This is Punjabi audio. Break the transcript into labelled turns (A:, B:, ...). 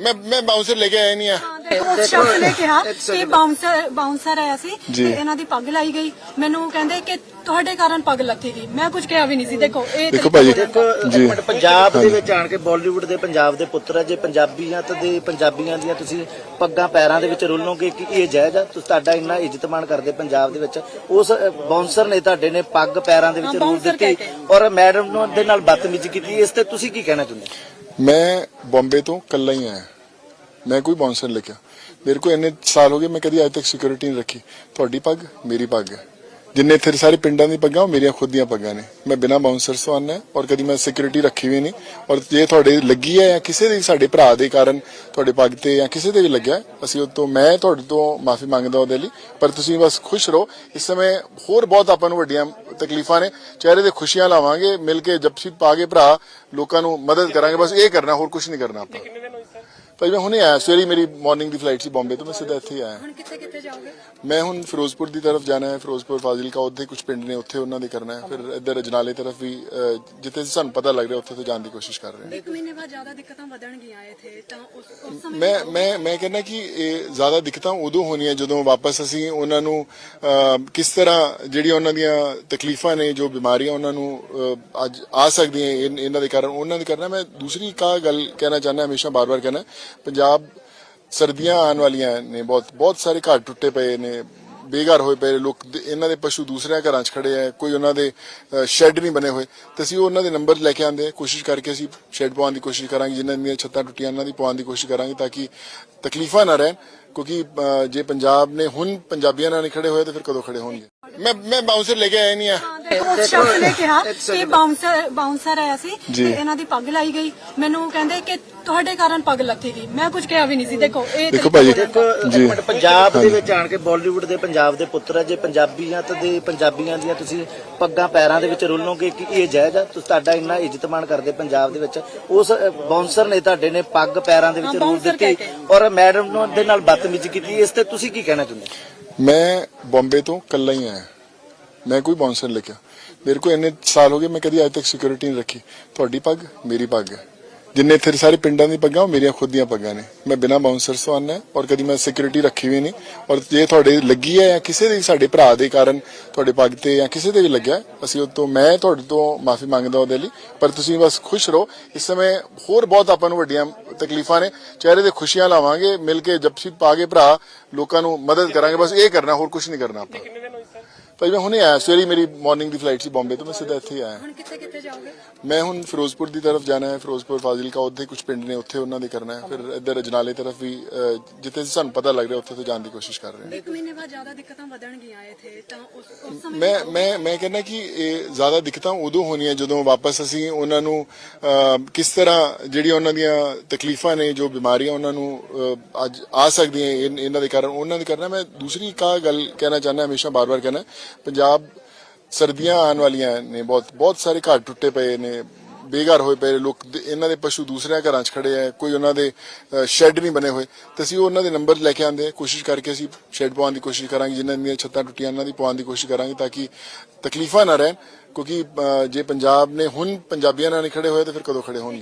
A: ਮੈਂ ਮੈਂ ਬਾਉਂਸਰ ਲੈ ਕੇ ਆਇਆ ਨਹੀਂ ਆ।
B: ਉਸ ਸ਼ਖਸ ਨੇ ਕਿਹਾ ਕਿ ਬਾਉਂਸਰ ਬਾਉਂਸਰ ਆਇਆ ਸੀ। ਤੇ ਇਹਨਾਂ ਦੀ ਪੱਗ ਲਾਈ ਗਈ। ਮੈਨੂੰ ਕਹਿੰਦੇ ਕਿ ਤੁਹਾਡੇ ਕਾਰਨ ਪੱਗ ਲੱਥੀ ਗਈ। ਮੈਂ ਕੁਝ ਕਿਹਾ ਵੀ ਨਹੀਂ ਸੀ। ਦੇਖੋ ਇਹ
A: ਦੇਖੋ ਭਾਜੀ। ਜੀ।
C: ਪੰਜਾਬ ਦੇ ਵਿੱਚ ਆਣ ਕੇ ਬਾਲੀਵੁੱਡ ਦੇ ਪੰਜਾਬ ਦੇ ਪੁੱਤਰ ਆ। ਜੇ ਪੰਜਾਬੀਆਂ ਤੇ ਦੇ ਪੰਜਾਬੀਆਂ ਦੀਆਂ ਤੁਸੀਂ ਪੱਗਾਂ ਪੈਰਾਂ ਦੇ ਵਿੱਚ ਰੁੱਲੋਗੇ ਕਿ ਇਹ ਜਾਇਜ਼ ਆ? ਤੁਸੀਂ ਤੁਹਾਡਾ ਇੰਨਾ ਇੱਜ਼ਤਮਾਨ ਕਰਦੇ ਪੰਜਾਬ ਦੇ ਵਿੱਚ। ਉਸ ਬਾਉਂਸਰ ਨੇ ਤੁਹਾਡੇ ਨੇ ਪੱਗ ਪੈਰਾਂ ਦੇ ਵਿੱਚ ਰੂਲ ਦਿੱਤੀ ਔਰ ਮੈਡਮ ਨੂੰ ਦੇ ਨਾਲ ਬਦਤਮੀਜ਼ੀ ਕੀਤੀ। ਇਸ ਤੇ ਤੁਸੀਂ ਕੀ ਕਹਿਣਾ ਚਾਹੁੰਦੇ
A: ਮੈਂ ਬੰਬੇ ਤੋਂ ਕੱਲਾ ਹੀ ਆਇਆ। ਮੈਂ ਕੋਈ ਬਾਉਂਸਰ ਲਿਖਿਆ। ਮੇਰੇ ਕੋ ਇੰਨੇ ਸਾਲ ਹੋ ਗਏ, ਮੈਂ ਕਦੀ ਅੱਜ ਤੱਕ ਸਿਕਿਉਰਿਟੀ ਨਹੀਂ ਰੱਖੀ। ਤੁਹਾਡੀ ਪੱਗ, ਮੇਰੀ ਪੱਗ। ਹੈ ਜਿੰਨੇ ਇੱਥੇ ਸਾਰੇ ਪਿੰਡਾਂ ਦੀ ਪੱਗਾਂ, ਉਹ ਮੇਰੀਆਂ ਖੁਦ ਦੀਆਂ ਪੱਗਾਂ ਨੇ। ਮੈਂ ਬਿਨਾਂ ਬਾਉਂਸਰ ਤੋਂ ਆਉਂਦਾ ਔਰ ਕਦੀ ਮੈਂ ਸਿਕਿਉਰਿਟੀ ਰੱਖੀ ਵੀ ਨਹੀਂ। ਔਰ ਜੇ ਤੁਹਾਡੇ ਲੱਗੀ ਹੈ ਜਾਂ ਕਿਸੇ ਦੇ ਸਾਡੇ ਭਰਾ ਦੇ ਕਾਰਨ ਤੁਹਾਡੇ ਪੱਗ ਤੇ ਜਾਂ ਕਿਸੇ ਦੇ ਵੀ ਲੱਗਿਆ ਅਸੀਂ ਉਹ ਤੋਂ, ਮੈਂ ਤੁਹਾਡੇ ਤੋਂ ਮਾਫੀ ਮੰਗਦਾ ਉਹਦੇ ਲਈ। ਪਰ ਤੁਸੀਂ ਬਸ ਖੁਸ਼ ਰਹੋ। ਇਸ ਸਮੇਂ ਹੋਰ ਬਹੁਤ ਆਪਾਂ ਨੂੰ ਵੱਡੀਆਂ ਤਕਲੀਫਾਂ ਨੇ। ਚਿਹਰੇ ਤੇ ਖੁਸ਼ੀਆਂ ਲਾਵਾਂਗੇ, ਮਿਲ ਕੇ ਜਪਸੀ ਪਾ ਕੇ ਭਰਾ ਲੋਕਾਂ ਨੂੰ ਮਦਦ ਕਰਾਂਗੇ। ਬਸ ਇਹ ਕਰਨਾ, ਹੋਰ ਕੁਝ ਨਹੀਂ ਕਰਨਾ ਆਪਾਂ। ਭਾਈ ਮੈਂ ਹੁਣੇ ਆਇਆ ਸਵੇਰੇ ਮੇਰੀ ਮਾਰਨਿੰਗ ਦੀ ਫਲਾਈਟ ਸੀ ਬੰਬੇ ਤੋਂ ਮੈਂ ਸਿੱਧਾ ਇੱਥੇ ਹੀ ਆਇਆ।
B: ਹੁਣ ਕਿੱਥੇ ਕਿੱਥੇ ਜਾਓਗੇ?
A: ਮੈਂ ਹੁਣ ਫਿਰੋਜ਼ਪੁਰ ਦੀ ਤਰਫ ਜਾਣਾ ਹੈ ਫਿਰੋਜ਼ਪੁਰ ਫਾਜ਼ਿਲਕਾ ਉੱਥੇ ਕੁਝ ਪਿੰਡ ਨੇ ਉੱਥੇ ਉਹਨਾਂ ਦੇ ਕਰਨਾ ਹੈ। ਫਿਰ ਇੱਧਰ ਅਜਨਾਲੇ ਤਰਫ ਵੀ ਅਹ, ਜਿੱਥੇ ਸਾਨੂੰ ਪਤਾ ਲੱਗ ਰਿਹਾ ਉੱਥੇ ਤੋਂ ਜਾਣ ਦੀ ਕੋਸ਼ਿਸ਼ ਕਰ ਰਹੇ ਹਾਂ।
B: ਇੱਕ ਮਹੀਨੇ ਬਾਅਦ ਜ਼ਿਆਦਾ ਦਿੱਕਤਾਂ ਵਧਣਗੀਆਂ ਇੱਥੇ ਤਾਂ ਉਸ ਉਸ ਸਮੇਂ
A: ਮੈਂ ਮੈਂ ਮੈਂ ਕਹਿੰਦਾ ਕਿ ਇਹ ਜ਼ਿਆਦਾ ਦਿੱਕਤਾਂ ਉਦੋਂ ਹੋਣੀਆਂ ਜਦੋਂ ਵਾਪਸ ਅਸੀਂ ਉਹਨਾਂ ਨੂੰ ਅਹ, ਕਿਸ ਤਰ੍ਹਾਂ ਜਿਹੜੀ ਉਹਨਾਂ ਦੀਆਂ ਤਕਲੀਫਾਂ ਨੇ ਜੋ ਬਿਮਾਰੀਆਂ ਉਹਨਾਂ ਨੂੰ ਅਹ, ਅੱਜ ਆ ਸਕਦੀਆਂ ਇਨ- ਇਹਨਾਂ ਦੇ ਕਾਰਨ ਉਹਨਾਂ ਦੇ ਕਰਨਾ ਮੈਂ ਦੂਸਰੀ ਕਾ ਗੱਲ ਕਹਿਣਾ ਚਾਹੁੰਦਾ ਹਮੇਸ਼ਾ ਬਾਰ-ਬਾਰ ਕਹਿਣਾ ਪੰਜਾਬ ਸਰਦੀਆਂ ਆਉਣ ਵਾਲੀਆਂ ਨੇ, ਬਹੁਤ ਬਹੁਤ ਸਾਰੇ ਘਰ ਟੁੱਟੇ ਪਏ ਨੇ, ਬੇਘਰ ਹੋਏ ਪਏ ਲੋਕ ਇਹਨਾਂ ਦੇ ਪਸ਼ੂ ਦੂਸਰਿਆਂ ਘਰਾਂ 'ਚ ਖੜੇ ਆ, ਕੋਈ ਉਹਨਾਂ ਦੇ ਸ਼ੈੱਡ ਨਹੀਂ ਬਣੇ ਹੋਏ। ਤੇ ਅਸੀਂ ਉਹਨਾਂ ਦੇ ਨੰਬਰ ਲੈ ਕੇ ਆਂਦੇ ਹਾਂ, ਕੋਸ਼ਿਸ਼ ਕਰਕੇ ਅਸੀਂ ਸ਼ੈੱਡ ਪਾਉਣ ਦੀ ਕੋਸ਼ਿਸ਼ ਕਰਾਂਗੇ ਜਿਨ੍ਹਾਂ ਦੀਆਂ ਛੱਤਾਂ ਟੁੱਟੀਆਂ, ਉਹਨਾਂ ਦੀ ਪਾਉਣ ਦੀ ਕੋਸ਼ਿਸ਼ ਕਰਾਂਗੇ ਤਾਂ ਕਿ ਤਕਲੀਫਾਂ ਨਾ ਰਹਿਣ, ਕਿਉਂਕਿ ਜੇ ਪੰਜਾਬ ਨੇ, ਹੁਣ ਪੰਜਾਬੀਆਂ ਨਾਲ ਨਹੀਂ ਖੜੇ ਹੋਏ, ਤਾਂ ਫਿਰ ਕਦੋਂ ਖੜੇ ਹੋਣਗੇ? ਮੈਂ ਮੈਂ ਬਾਉਂਸਰ ਲੈ ਕੇ ਆਇਆ ਨਹੀਂ ਆ।
B: ਉਸ ਸ਼ਖਸ ਨੇ ਕਿਹਾ ਕਿ ਬਾਉਂਸਰ ਬਾਉਂਸਰ ਆਇਆ ਸੀ
A: ਜੀ।
B: ਤੇ ਇਹਨਾਂ ਦੀ ਪੱਗ ਲਾਈ ਗਈ। ਮੈਨੂੰ ਕਹਿੰਦੇ ਕਿ ਤੁਹਾਡੇ ਕਾਰਨ ਪੱਗ ਲੱਥੀ ਗਈ। ਮੈਂ ਕੁਝ ਕਿਹਾ ਵੀ ਨਹੀਂ ਸੀ। ਦੇਖੋ ਇਹ
A: ਦੇਖੋ
B: ਤਰੀਕਾ
A: ਭਾਜੀ
B: ਬੋਲਣ ਦਾ।
C: ਇੱਕ
A: ਜੀ।
C: ਮਿੰਟ ਪੰਜਾਬ ਦੇ ਵਿੱਚ ਆਣ ਕੇ ਬਾਲੀਵੁੱਡ ਦੇ ਪੰਜਾਬ ਦੇ ਪੁੱਤਰ ਆ। ਜੇ ਪੰਜਾਬੀਆਂ ਤੇ ਦੇ ਪੰਜਾਬੀਆਂ ਦੀਆਂ ਤੁਸੀਂ ਪੱਗਾਂ ਪੈਰਾਂ ਦੇ ਵਿੱਚ ਰੁੱਲੋਗੇ ਕਿ ਇਹ ਜਾਇਜ਼ ਆ? ਤੁਸੀਂ ਤੁਹਾਡਾ ਇੰਨਾ ਇੱਜ਼ਤਮਾਨ ਕਰਦੇ ਪੰਜਾਬ ਦੇ ਵਿੱਚ। ਉਸ ਬਾਉਂਸਰ ਨੇ ਤੁਹਾਡੇ ਨੇ ਪੱਗ ਪੈਰਾਂ ਦੇ ਵਿੱਚ ਰੂਲ ਦਿੱਤੀ ਔਰ ਮੈਡਮ ਨੂੰ ਦੇ ਨਾਲ ਬਦਤਮੀਜ਼ੀ ਕੀਤੀ। ਇਸ ਤੇ ਤੁਸੀਂ ਕੀ ਕਹਿਣਾ ਚਾਹੁੰਦੇ?
A: ਮੈਂ ਬੰਬੇ ਤੋਂ ਕੱਲਾ ਹੀ ਆਇਆ। ਮੈਂ ਕੋਈ ਬਾਉਂਸਰ ਲਿਖਿਆ। ਮੇਰੇ ਕੋ ਇੰਨੇ ਸਾਲ ਹੋ ਗਏ, ਮੈਂ ਕਦੀ ਅੱਜ ਤੱਕ ਸਿਕਿਉਰਿਟੀ ਨਹੀਂ ਰੱਖੀ। ਤੁਹਾਡੀ ਪੱਗ, ਮੇਰੀ ਪੱਗ ਹੈ। ਜਿੰਨੇ ਇੱਥੇ ਸਾਰੇ ਪਿੰਡਾਂ ਦੀ ਪੱਗਾਂ, ਉਹ ਮੇਰੀਆਂ ਖੁਦ ਦੀਆਂ ਪੱਗਾਂ ਨੇ। ਮੈਂ ਬਿਨਾਂ ਬਾਉਂਸਰ ਤੋਂ ਆਉਂਦਾ ਔਰ ਕਦੀ ਮੈਂ ਸਿਕਿਉਰਿਟੀ ਰੱਖੀ ਵੀ ਨਹੀਂ। ਔਰ ਜੇ ਤੁਹਾਡੇ ਲੱਗੀ ਹੈ ਜਾਂ ਕਿਸੇ ਦੇ ਸਾਡੇ ਭਰਾ ਦੇ ਕਾਰਨ ਤੁਹਾਡੇ ਪੱਗ ਤੇ ਜਾਂ ਕਿਸੇ ਦੇ ਵੀ ਲੱਗਿਆ ਅਸੀਂ ਉਹ ਤੋਂ, ਮੈਂ ਤੁਹਾਡੇ ਤੋਂ ਮਾਫੀ ਮੰਗਦਾ ਉਹਦੇ ਲਈ। ਪਰ ਤੁਸੀਂ ਬਸ ਖੁਸ਼ ਰਹੋ। ਇਸ ਸਮੇਂ ਹੋਰ ਬਹੁਤ ਆਪਾਂ ਨੂੰ ਵੱਡੀਆਂ ਤਕਲੀਫਾਂ ਨੇ। ਚਿਹਰੇ ਤੇ ਖੁਸ਼ੀਆਂ ਲਾਵਾਂਗੇ, ਮਿਲ ਕੇ ਜਪਸੀ ਪਾ ਕੇ ਭਰਾ ਲੋਕਾਂ ਨੂੰ ਮਦਦ ਕਰਾਂਗੇ। ਬਸ ਇਹ ਕਰਨਾ, ਹੋਰ ਕੁਝ ਨਹੀਂ ਕਰਨਾ ਆਪਾਂ। ਭਾਈ ਮੈਂ ਹੁਣੇ ਆਇਆ ਸਵੇਰੇ ਮੇਰੀ ਮਾਰਨਿੰਗ ਦੀ ਫਲਾਈਟ ਸੀ ਬੰਬੇ ਤੋਂ ਮੈਂ ਸਿੱਧਾ ਇੱਥੇ ਹੀ ਆਇਆ।
B: ਹੁਣ ਕਿੱਥੇ ਕਿੱਥੇ ਜਾਓਗੇ?
A: ਮੈਂ ਹੁਣ ਫਿਰੋਜ਼ਪੁਰ ਦੀ ਤਰਫ ਜਾਣਾ ਹੈ ਫਿਰੋਜ਼ਪੁਰ ਫਾਜ਼ਿਲਕਾ ਉੱਥੇ ਕੁਝ ਪਿੰਡ ਨੇ ਉੱਥੇ ਉਹਨਾਂ ਦੇ ਕਰਨਾ ਹੈ। ਫਿਰ ਇੱਧਰ ਅਜਨਾਲੇ ਤਰਫ ਵੀ ਅਹ, ਜਿੱਥੇ ਸਾਨੂੰ ਪਤਾ ਲੱਗ ਰਿਹਾ ਉੱਥੇ ਤੋਂ ਜਾਣ ਦੀ ਕੋਸ਼ਿਸ਼ ਕਰ ਰਹੇ ਹਾਂ।
B: ਇੱਕ ਮਹੀਨੇ ਬਾਅਦ ਜ਼ਿਆਦਾ ਦਿੱਕਤਾਂ ਵਧਣਗੀਆਂ ਇੱਥੇ ਤਾਂ ਉਸ ਉਸ ਸਮੇਂ
A: ਮੈਂ ਮੈਂ ਮੈਂ ਕਹਿੰਦਾ ਕਿ ਇਹ ਜ਼ਿਆਦਾ ਦਿੱਕਤਾਂ ਉਦੋਂ ਹੋਣੀਆਂ ਜਦੋਂ ਵਾਪਸ ਅਸੀਂ ਉਹਨਾਂ ਨੂੰ ਅਹ, ਕਿਸ ਤਰ੍ਹਾਂ ਜਿਹੜੀ ਉਹਨਾਂ ਦੀਆਂ ਤਕਲੀਫਾਂ ਨੇ ਜੋ ਬਿਮਾਰੀਆਂ ਉਹਨਾਂ ਨੂੰ ਅਹ, ਅੱਜ ਆ ਸਕਦੀਆਂ ਇਨ- ਇਹਨਾਂ ਦੇ ਕਾਰਨ ਉਹਨਾਂ ਦੇ ਕਰਨਾ। ਮੈਂ ਦੂਸਰੀ ਕਾ ਗੱਲ ਕਹਿਣਾ ਚਾਹੁੰਦਾ ਹਮੇਸ਼ਾ ਬਾਰ-ਬਾਰ ਕਹਿਣਾ ਪੰਜਾਬ ਸਰਦੀਆਂ ਆਉਣ ਵਾਲੀਆਂ ਨੇ, ਬਹੁਤ ਬਹੁਤ ਸਾਰੇ ਘਰ ਟੁੱਟੇ ਪਏ ਨੇ, ਬੇਘਰ ਹੋਏ ਪਏ ਲੋਕ ਇਹਨਾਂ ਦੇ ਪਸ਼ੂ ਦੂਸਰਿਆਂ ਘਰਾਂ 'ਚ ਖੜੇ ਆ, ਕੋਈ ਉਹਨਾਂ ਦੇ ਸ਼ੈੱਡ ਨਹੀਂ ਬਣੇ ਹੋਏ। ਤੇ ਅਸੀਂ ਉਹਨਾਂ ਦੇ ਨੰਬਰ ਲੈ ਕੇ ਆਂਦੇ ਹਾਂ, ਕੋਸ਼ਿਸ਼ ਕਰਕੇ ਅਸੀਂ ਸ਼ੈੱਡ ਪਾਉਣ ਦੀ ਕੋਸ਼ਿਸ਼ ਕਰਾਂਗੇ, ਜਿਨ੍ਹਾਂ ਦੀਆਂ ਛੱਤਾਂ ਟੁੱਟੀਆਂ, ਉਹਨਾਂ ਦੀ ਪਾਉਣ ਦੀ ਕੋਸ਼ਿਸ਼ ਕਰਾਂਗੇ ਤਾਂ ਕਿ ਤਕਲੀਫਾਂ ਨਾ ਰਹਿਣ, ਕਿਉਂਕਿ ਜੇ ਪੰਜਾਬ ਨੇ, ਹੁਣ ਪੰਜਾਬੀਆਂ ਨਾਲ ਨਹੀਂ ਖੜੇ ਹੋਏ, ਤਾਂ ਫਿਰ ਕਦੋਂ ਖੜੇ ਹੋਣਗੇ?